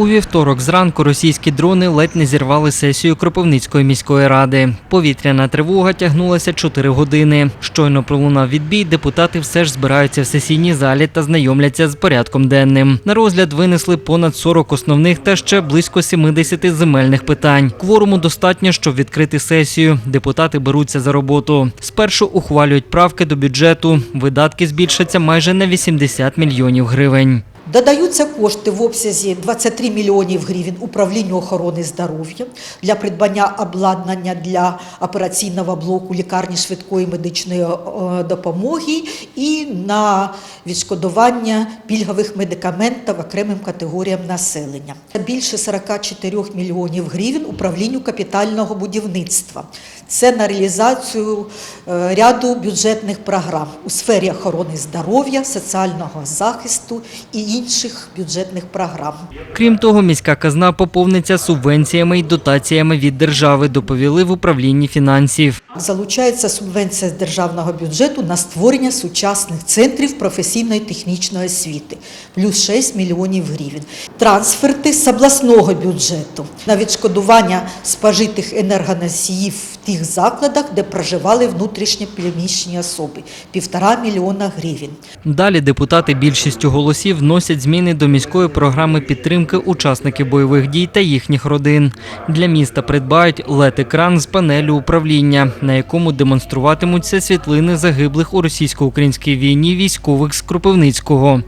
У вівторок зранку російські дрони ледь не зірвали сесію Кропивницької міської ради. Повітряна тривога тягнулася 4 години. Щойно пролунав відбій, депутати все ж збираються в сесійній залі та знайомляться з порядком денним. На розгляд винесли понад 40 основних та ще близько 70 земельних питань. Кворуму достатньо, щоб відкрити сесію. Депутати беруться за роботу. Спершу ухвалюють правки до бюджету. Видатки збільшаться майже на 80 мільйонів гривень. Додаються кошти в обсязі 23 мільйонів гривень управлінню охорони здоров'я для придбання обладнання для операційного блоку лікарні швидкої медичної е, допомоги і на відшкодування пільгових медикаментів окремим категоріям населення. Більше 44 мільйонів гривень управлінню капітального будівництва. Це на реалізацію е, ряду бюджетних програм у сфері охорони здоров'я, соціального захисту і інших бюджетних програм. Крім того, міська казна поповниться субвенціями і дотаціями від держави, доповіли в управлінні фінансів. Залучається субвенція з державного бюджету на створення сучасних центрів професійної технічної освіти, плюс 6 мільйонів гривень. Трансферти з обласного бюджету на відшкодування спожитих енергоносіїв в тих закладах, де проживали внутрішньо переміщені особи, півтора мільйона гривень. Далі депутати більшістю голосів вносять зміни до міської програми підтримки учасників бойових дій та їхніх родин. Для міста придбають LED-екран з панелю управління, на якому демонструватимуться світлини загиблих у російсько-українській війні військових з Кропивницького.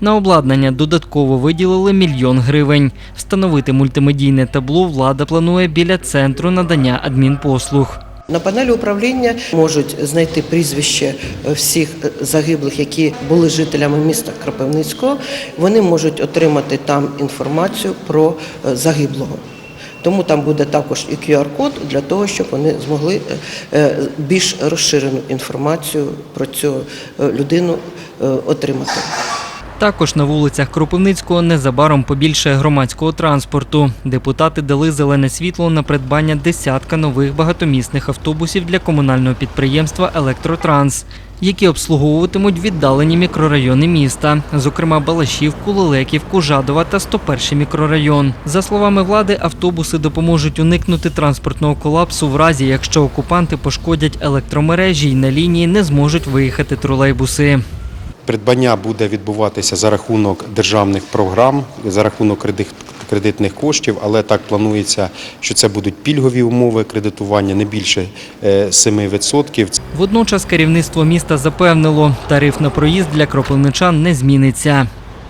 На обладнання додатково виділили мільйон гривень. Встановити мультимедійне табло влада планує біля центру надання адмінпослуг. На панелі управління можуть знайти прізвище е, всіх е, загиблих, які були жителями міста Кропивницького. Вони можуть отримати там інформацію про е, загиблого. Тому там буде також і QR-код для того, щоб вони змогли більш розширену інформацію про цю людину отримати. Також на вулицях Кропивницького незабаром побільшає громадського транспорту. Депутати дали зелене світло на придбання десятка нових багатомісних автобусів для комунального підприємства Електротранс, які обслуговуватимуть віддалені мікрорайони міста, зокрема Балашівку, Лелеківку, Жадова та 101 мікрорайон. За словами влади, автобуси допоможуть уникнути транспортного колапсу в разі, якщо окупанти пошкодять електромережі і на лінії не зможуть виїхати тролейбуси. Придбання буде відбуватися за рахунок державних програм, за рахунок кредитних коштів, але так планується, що це будуть пільгові умови кредитування не більше е, 7%. Водночас керівництво міста запевнило, тариф на проїзд для кропивничан не зміниться.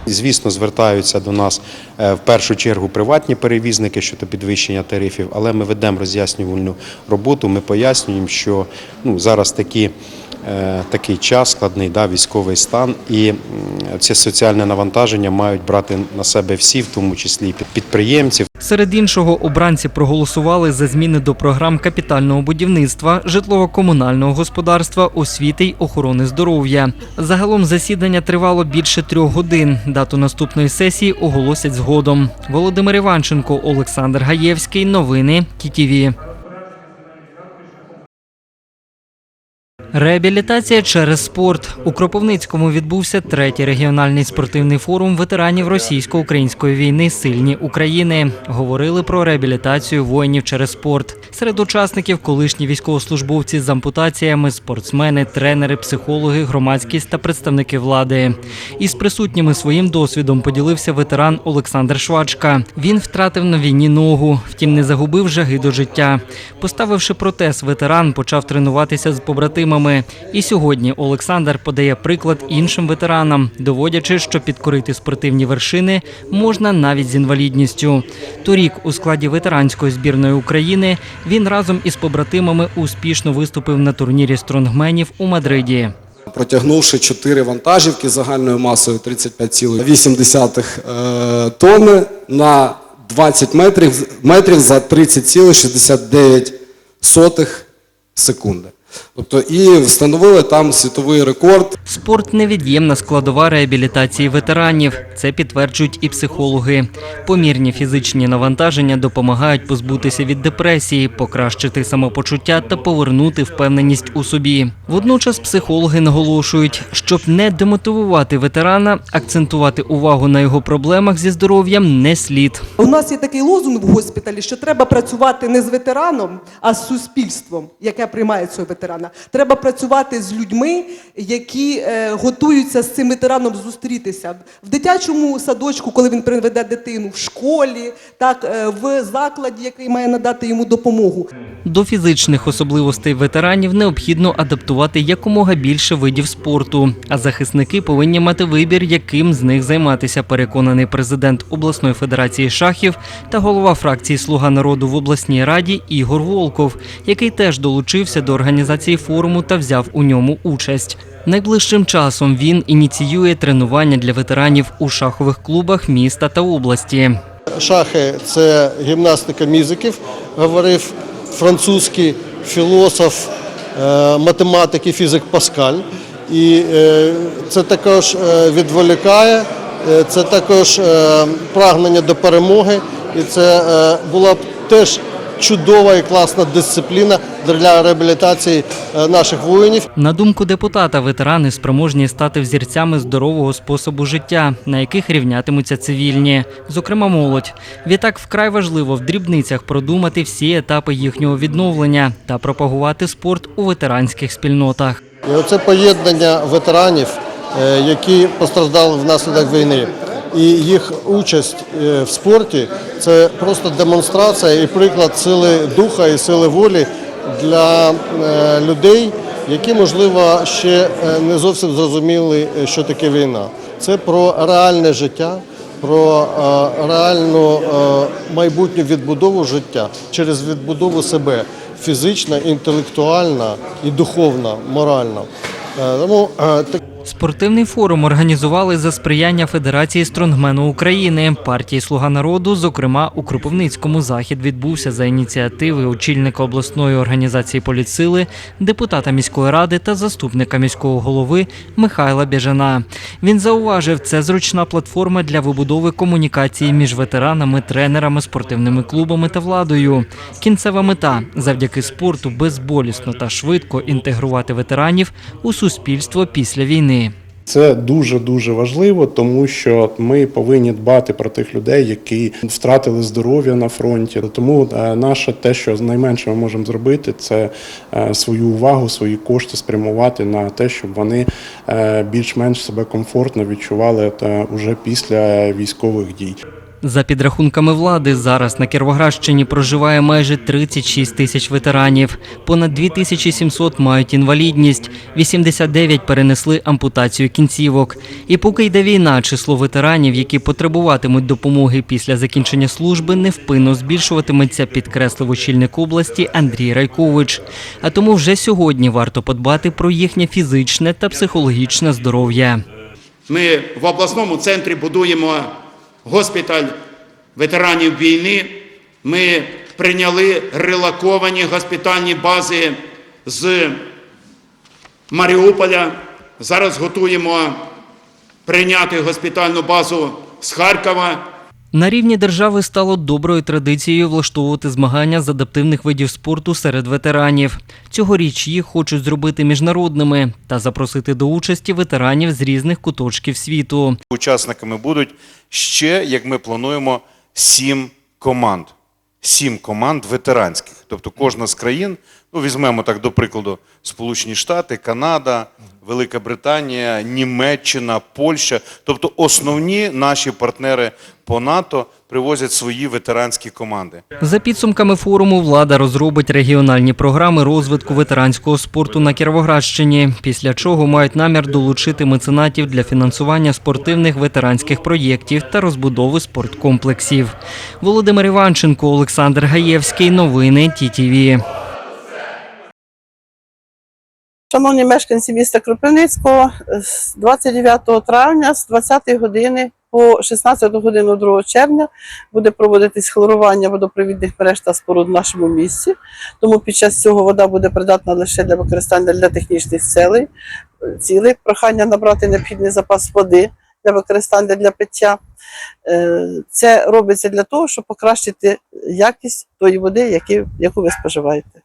Звісно, звертаються до нас е, в першу чергу приватні перевізники щодо підвищення тарифів, але ми ведемо роз'яснювальну роботу. Ми пояснюємо, що ну, зараз такі, е, такий час складний, да, військовий стан, і це соціальне навантаження мають брати на себе всі, в тому числі і підприємці. Серед іншого, обранці проголосували за зміни до програм капітального будівництва, житлово-комунального господарства, освіти й охорони здоров'я. Загалом засідання тривало більше трьох годин. Дату наступної сесії оголосять згодом. Володимир Іванченко, Олександр Гаєвський. Новини КІТІВІ. Реабілітація через спорт у Кропивницькому відбувся третій регіональний спортивний форум ветеранів російсько-української війни Сильні України. Говорили про реабілітацію воїнів через спорт. Серед учасників колишні військовослужбовці з ампутаціями, спортсмени, тренери, психологи, громадськість та представники влади. Із присутніми своїм досвідом поділився ветеран Олександр Швачка. Він втратив на війні ногу, втім не загубив жаги до життя. Поставивши протез, ветеран почав тренуватися з побратимами. І сьогодні Олександр подає приклад іншим ветеранам, доводячи, що підкорити спортивні вершини можна навіть з інвалідністю. Торік у складі ветеранської збірної України він разом із побратимами успішно виступив на турнірі стронгменів у Мадриді. протягнувши 4 вантажівки загальною масою 35,8 е, тонни на 20 метрів, метрів за 30,69 секунди. Тобто і встановили там світовий рекорд. Спорт невід'ємна складова реабілітації ветеранів. Це підтверджують і психологи. Помірні фізичні навантаження допомагають позбутися від депресії, покращити самопочуття та повернути впевненість у собі. Водночас психологи наголошують, щоб не демотивувати ветерана, акцентувати увагу на його проблемах зі здоров'ям не слід. У нас є такий лозунг в госпіталі, що треба працювати не з ветераном, а з суспільством, яке приймає цього ветерана. Треба працювати з людьми, які е, готуються з цим ветераном зустрітися в дитячому садочку, коли він приведе дитину, в школі, так е, в закладі, який має надати йому допомогу. До фізичних особливостей ветеранів необхідно адаптувати якомога більше видів спорту. А захисники повинні мати вибір, яким з них займатися. Переконаний президент обласної федерації шахів та голова фракції Слуга народу в обласній раді Ігор Волков, який теж долучився до організації форуму та взяв у ньому участь. Найближчим часом він ініціює тренування для ветеранів у шахових клубах міста та області. Шахи це гімнастика мізиків, говорив французький філософ, е, математик і фізик Паскаль. І е, це також е, відволікає, це також прагнення до перемоги. І це була б теж чудова і класна дисципліна для реабілітації е, наших воїнів. На думку депутата, ветерани спроможні стати взірцями здорового способу життя, на яких рівнятимуться цивільні, зокрема молодь. Відтак вкрай важливо в дрібницях продумати всі етапи їхнього відновлення та пропагувати спорт у ветеранських спільнотах. І оце поєднання ветеранів, е, які постраждали внаслідок війни, і їх участь е, в спорті це просто демонстрація і приклад сили духа і сили волі для е, людей, які, можливо, ще е, не зовсім зрозуміли, е, що таке війна. Це про реальне життя. Про реальну майбутню відбудову життя через відбудову себе фізична, інтелектуальна і духовна, моральна. Тому так- Спортивний форум організували за сприяння Федерації стронгмену України, партії Слуга народу. Зокрема, у Кропивницькому захід відбувся за ініціативи очільника обласної організації політсили, депутата міської ради та заступника міського голови Михайла Біжана. Він зауважив, це зручна платформа для вибудови комунікації між ветеранами, тренерами, спортивними клубами та владою. Кінцева мета завдяки спорту безболісно та швидко інтегрувати ветеранів у суспільство після війни. Це дуже дуже важливо, тому що ми повинні дбати про тих людей, які втратили здоров'я на фронті. Тому е, наше те, що найменше ми можемо зробити, це е, свою увагу, свої кошти спрямувати на те, щоб вони е, більш-менш себе комфортно відчували та уже після військових дій. За підрахунками влади, зараз на Кіровоградщині проживає майже 36 тисяч ветеранів. Понад 2700 мають інвалідність, 89 перенесли ампутацію кінцівок. І поки йде війна, число ветеранів, які потребуватимуть допомоги після закінчення служби, невпинно збільшуватиметься, підкреслив очільник області Андрій Райкович. А тому вже сьогодні варто подбати про їхнє фізичне та психологічне здоров'я. Ми в обласному центрі будуємо госпіталь ветеранів війни. Ми прийняли релаковані госпітальні бази з Маріуполя. Зараз готуємо прийняти госпітальну базу з Харкова. На рівні держави стало доброю традицією влаштовувати змагання з адаптивних видів спорту серед ветеранів. Цьогоріч їх хочуть зробити міжнародними та запросити до участі ветеранів з різних куточків світу. Учасниками будуть ще, як ми плануємо, сім команд. Сім команд ветеранських. Тобто кожна з країн, ну візьмемо так до прикладу, Сполучені Штати, Канада, Велика Британія, Німеччина, Польща. Тобто основні наші партнери по НАТО привозять свої ветеранські команди. За підсумками форуму, влада розробить регіональні програми розвитку ветеранського спорту на Кіровоградщині, після чого мають намір долучити меценатів для фінансування спортивних ветеранських проєктів та розбудови спорткомплексів. Володимир Іванченко, Олександр Гаєвський. Новини ТІТІВІ. Шановні мешканці міста Кропивницького, з 29 травня з 20 години по 16 годину 2 червня буде проводитись хлорування водопровідних мереж та споруд в нашому місті. Тому під час цього вода буде придатна лише для використання для технічних цілей. цілей. Прохання набрати необхідний запас води для використання для пиття. Е, Це робиться для того, щоб покращити якість тої води, яку ви споживаєте.